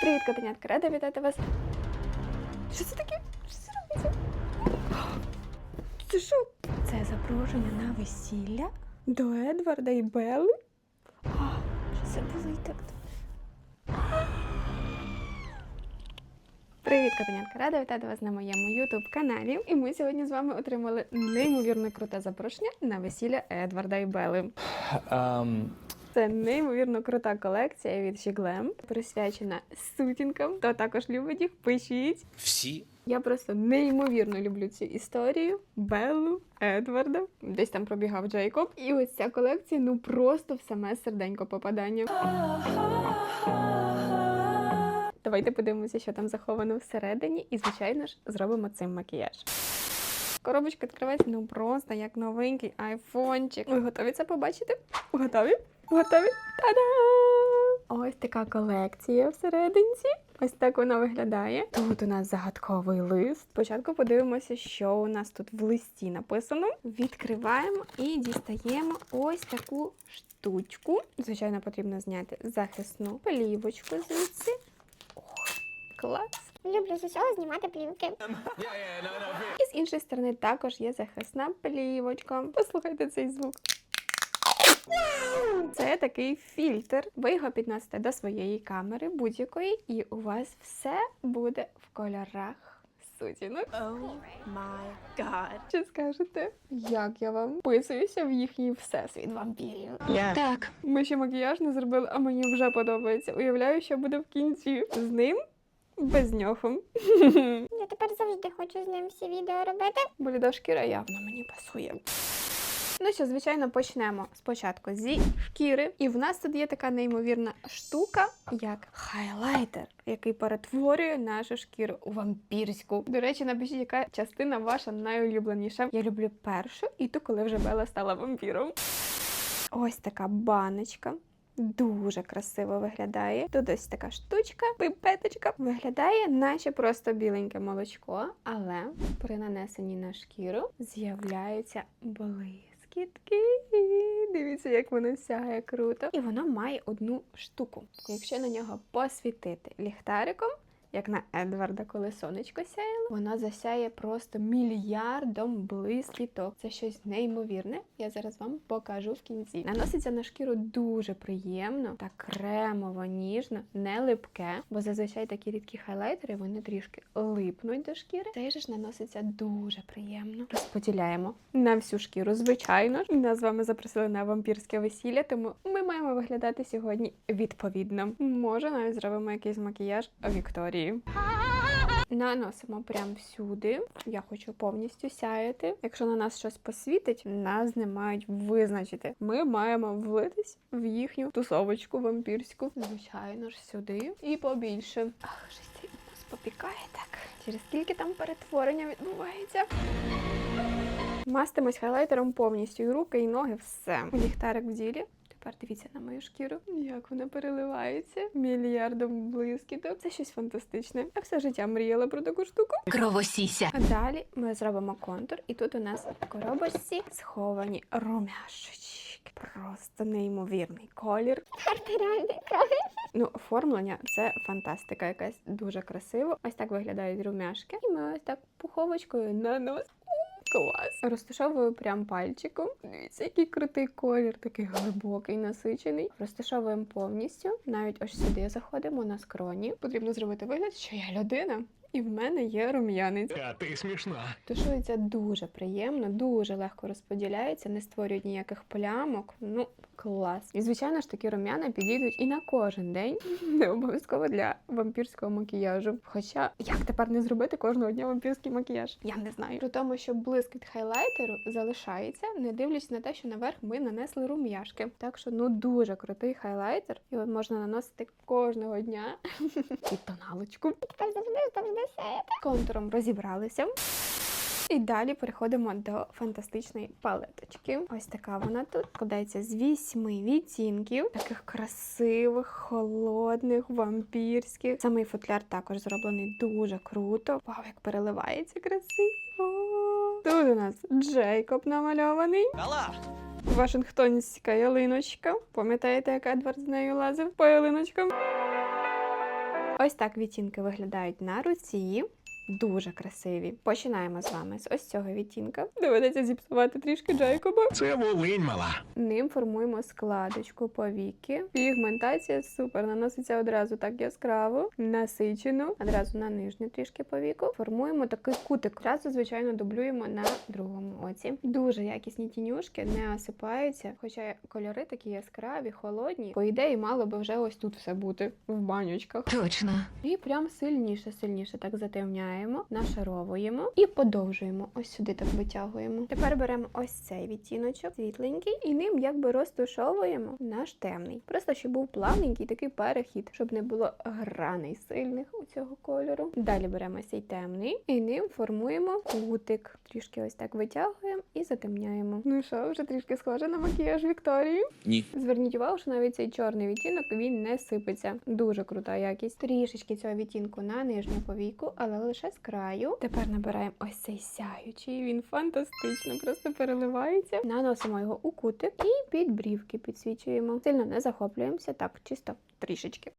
Привіт, котенятка, рада вітати вас. Що це таке? Що це робиться? Це що? Це запрошення на весілля до Едварда і Белли? А, Що це болить так? Привіт, котенятка! Рада вітати вас на моєму youtube каналі. І ми сьогодні з вами отримали неймовірно круте запрошення на весілля Едварда і Белли. Um, Це неймовірно крута колекція від Shiglam, присвячена сутінкам. Хто також любить їх, пишіть. всі Я просто неймовірно люблю цю історію. Беллу, Едварда, десь там пробігав Джейкоб. І ось ця колекція ну просто в саме серденько попадання. Давайте подивимося, що там заховано всередині, і, звичайно ж, зробимо цим макіяж. Коробочка відкривається ну просто як новенький айфончик. Ви готові це побачити? Готові? Готові? Та-дам! Ось така колекція всерединці. Ось так вона виглядає. Тут у нас загадковий лист. Спочатку подивимося, що у нас тут в листі написано. Відкриваємо і дістаємо ось таку штучку. Звичайно, потрібно зняти захисну плівочку звідси. Ох, клас! Люблю з усього знімати плівки. І з іншої сторони також є захисна плівочка. Послухайте цей звук. Це такий фільтр. Ви його підносите до своєї камери будь-якої, і у вас все буде в кольорах сутінок. Oh my god. Що скажете? Як я вам вписуюся в їхній всесвіт вампірів? Так. Ми ще макіяж не зробили, а мені вже подобається. Уявляю, що буде в кінці з ним. Без нього. Я тепер завжди хочу з ним всі відео робити. Бліда шкіра явно мені пасує. Ну що, звичайно, почнемо спочатку зі шкіри. І в нас тут є така неймовірна штука, як хайлайтер, який перетворює нашу шкіру у вампірську. До речі, напишіть, яка частина ваша найулюбленіша. Я люблю першу і ту, коли вже Бела стала вампіром. Ось така баночка. Дуже красиво виглядає. Тут ось така штучка, пипеточка. Виглядає, наче просто біленьке молочко, але при нанесенні на шкіру з'являються блискітки. Дивіться, як воно сягає круто. І воно має одну штуку. Якщо на нього посвітити ліхтариком. Як на Едварда, коли сонечко сяяло, воно засяє просто мільярдом блискіток. Це щось неймовірне. Я зараз вам покажу в кінці. Наноситься на шкіру дуже приємно та кремово, ніжно, не липке, бо зазвичай такі рідкі хайлайтери вони трішки липнуть до шкіри. Цей же ж наноситься дуже приємно. Розподіляємо на всю шкіру, звичайно ж. Нас з вами запросили на вампірське весілля, тому ми маємо виглядати сьогодні відповідно. Може, навіть зробимо якийсь макіяж Вікторії. Наносимо прямо всюди. Я хочу повністю сяяти. Якщо на нас щось посвітить, нас не мають визначити. Ми маємо влитись в їхню тусовочку вампірську. Звичайно ж, сюди і побільше. Ах, цей попікає так. Через скільки там перетворення відбувається? Мастимось хайлайтером повністю і руки, і ноги, все. Ліхтарик в ділі. Тепер дивіться на мою шкіру, як вона переливається мільярдом блискіток. Це щось фантастичне. Я все життя мріяла про таку штуку. Кровосіся. А далі ми зробимо контур, і тут у нас в коробочці сховані румяшечки. Просто неймовірний колір. Ну, оформлення це фантастика, якась дуже красиво. Ось так виглядають румяшки. І ми ось так пуховочкою на нос. Клас. Розташовую прям пальчиком. Дивіться, який крутий колір, такий глибокий, насичений. Розташовуємо повністю. Навіть ось сюди заходимо на скроні. Потрібно зробити вигляд, що я людина. І в мене є рум'янець. А ти смішна. Тушується дуже приємно, дуже легко розподіляється, не створюють ніяких плямок. Ну, клас. І звичайно ж такі рум'яна підійдуть і на кожен день, не обов'язково для вампірського макіяжу. Хоча як тепер не зробити кожного дня вампірський макіяж? Я не знаю. При тому, що блискіт хайлайтеру залишається, не дивлячись на те, що наверх ми нанесли рум'яшки. Так що ну дуже крутий хайлайтер, його можна наносити кожного дня під тоналочку. Тепер завжди завжди сяєте. Контуром розібралися. І далі переходимо до фантастичної палеточки. Ось така вона тут складається з вісьми відтінків, таких красивих, холодних, вампірських. Самий футляр також зроблений дуже круто. Вау, як переливається красиво. Тут у нас Джейкоб намальований. Вашингтонська ялиночка. Пам'ятаєте, як Едвард з нею лазив по ялиночкам? Ось так відтінки виглядають на руці. Дуже красиві. Починаємо з вами з ось цього відтінка. Доведеться зіпсувати трішки Джейкоба. Це Волинь мала. Ним формуємо складочку повіки. Пігментація супер. Наноситься одразу так яскраво, насичено. Одразу на нижню трішки повіку. Формуємо такий кутик. Одразу, звичайно, дублюємо на другому оці. Дуже якісні тінюшки, не осипаються. Хоча кольори такі яскраві, холодні. По ідеї, мало би вже ось тут все бути в банючках. Точно. І прям сильніше, сильніше так затемняємо, нашаровуємо і подовжуємо. Ось сюди так витягуємо. Тепер беремо ось цей відтіночок, світленький, і ним якби розтушовуємо наш темний. Просто щоб був плавненький такий перехід, щоб не було граней сильних у цього кольору. Далі беремо цей темний і ним формуємо кутик. Трішки ось так витягуємо і затемняємо. Ну що, вже трішки схоже на макіяж Вікторії. Ні. Зверніть увагу, що навіть цей чорний відтінок він не сипеться. Дуже крута якість. Трішечки цього відтінку на нижню повіку, але лише з краю. Тепер набираємо ось цей сяючий. Він фантастично, просто переливається. Наносимо його у кутик і під брівки підсвічуємо. Сильно не захоплюємося, так, чисто трішечки.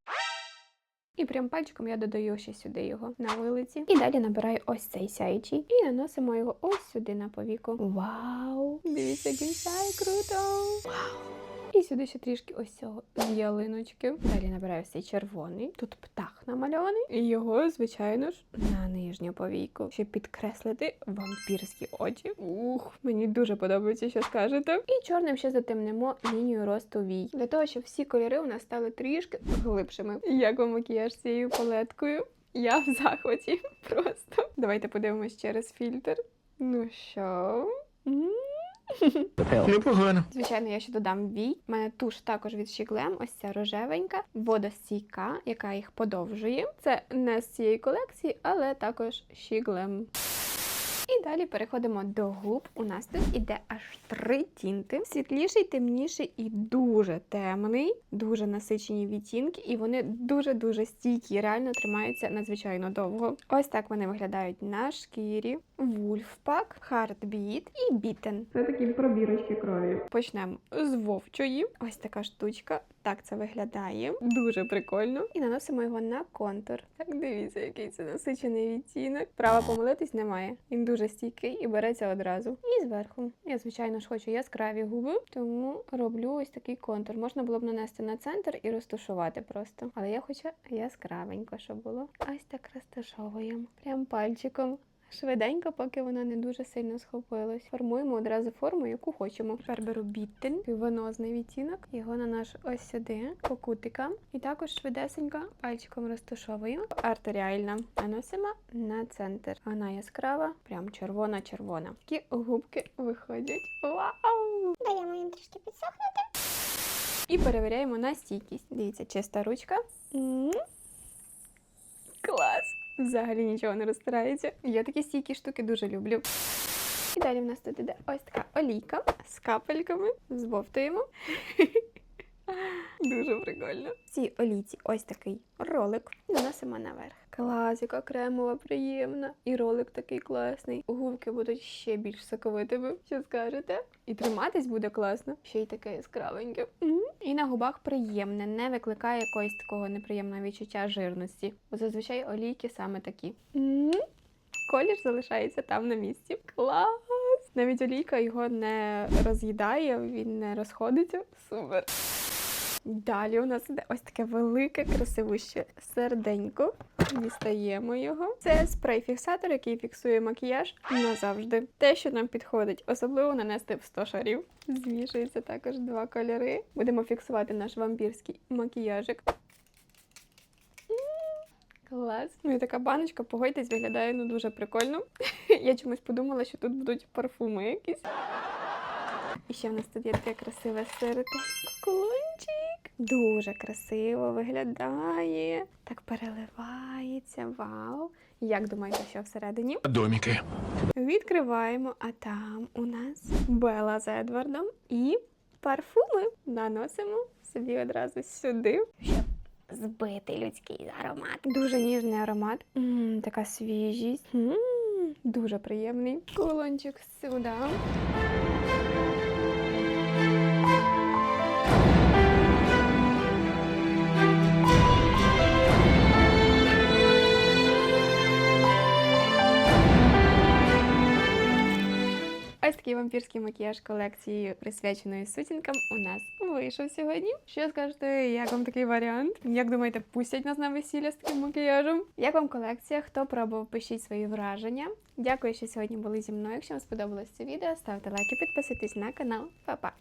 І прям пальчиком я додаю ще сюди його на вилиці. І далі набираю ось цей сяючий. І наносимо його ось сюди на повіку. Вау! Дивіться, який сяє круто! І сюди ще трішки ось цього ялиночки. Далі набираю цей червоний. Тут птах намальований. І його, звичайно ж, на нижню повійку, щоб підкреслити вампірські очі. Ух, мені дуже подобається, що скажете. І чорним ще затемнемо лінію росту вій. Для того, щоб всі кольори у нас стали трішки глибшими. Як вам макіяж цією палеткою? Я в захваті просто. Давайте подивимось через фільтр. Ну що? Непогано. Звичайно, я ще додам вій. У мене туш також від Shiglem, ось ця рожевенька, водостійка, яка їх подовжує. Це не з цієї колекції, але також Shiglem. І далі переходимо до губ. У нас тут іде аж три тінти: світліший, темніший і дуже темний, дуже насичені відтінки, і вони дуже-дуже стійкі, реально тримаються надзвичайно довго. Ось так вони виглядають на шкірі. Wolfpack, Heartbeat і Bitten. Це такі пробірочки крові. Почнемо з вовчої. Ось така штучка. Так це виглядає. Дуже прикольно. І наносимо його на контур. Так дивіться, який це насичений відтінок. Права помилитись немає. Він дуже стійкий і береться одразу. І зверху. Я, звичайно ж, хочу яскраві губи, тому роблю ось такий контур. Можна було б нанести на центр і розташувати просто. Але я хочу яскравенько, щоб було. Ось так розташовуємо. Прям пальчиком. Швиденько, поки воно не дуже сильно схопилось. Формуємо одразу форму, яку хочемо. Тепер беру біттен, венозний відтінок. Його наношу ось сюди, по кутикам. І також швидесенько пальчиком розташовую. Артеріальна. Наносимо на центр. Вона яскрава, прям червона-червона. Такі губки виходять. Вау! Даємо їм трішки підсохнути. І перевіряємо на стійкість. Дивіться, чиста ручка. М. Клас! Взагалі нічого не розтирається. Я такі стійкі штуки дуже люблю. І далі в нас тут іде ось така олійка з капельками. Збовтуємо. Дуже прикольно. В цій олійці ось такий ролик. Наносимо наверх. Клас, яка кремова, приємна. І ролик такий класний. Губки будуть ще більш соковитими. Що скажете? І триматись буде класно. Ще й таке яскравеньке. М. І на губах приємне, не викликає якогось такого неприємного відчуття жирності. Бо зазвичай олійки саме такі. М. Колір залишається там на місці. Клас! Навіть олійка його не роз'їдає, він не розходиться. Супер. Далі у нас іде ось таке велике, красивуще серденько. Дістаємо його. Це спрей-фіксатор, який фіксує макіяж назавжди. Те, що нам підходить, особливо нанести в 100 шарів. Змішується також два кольори. Будемо фіксувати наш вампірський макіяжик. Клас. Ну і така баночка, погодьтесь, виглядає ну дуже прикольно. Я чомусь подумала, що тут будуть парфуми якісь. І ще в нас тут є таке красиве серденько колончик. Дуже красиво виглядає. Так переливається. Вау! Як думаєте, що всередині? Доміки. Відкриваємо, а там у нас Бела з Едвардом і парфуми. Наносимо собі одразу сюди. Збитий людський аромат. Дуже ніжний аромат. м така свіжість. м дуже приємний. Колончик сюди. Ось такий вампірський макіяж колекції, присвяченої сутінкам, у нас вийшов сьогодні. Що скажете, як вам такий варіант? Як думаєте, пустять нас на весілля з таким макіяжем? Як вам колекція? Хто пробував, пишіть свої враження. Дякую, що сьогодні були зі мною. Якщо вам сподобалось це відео, ставте лайки, підписуйтесь на канал. Па-па!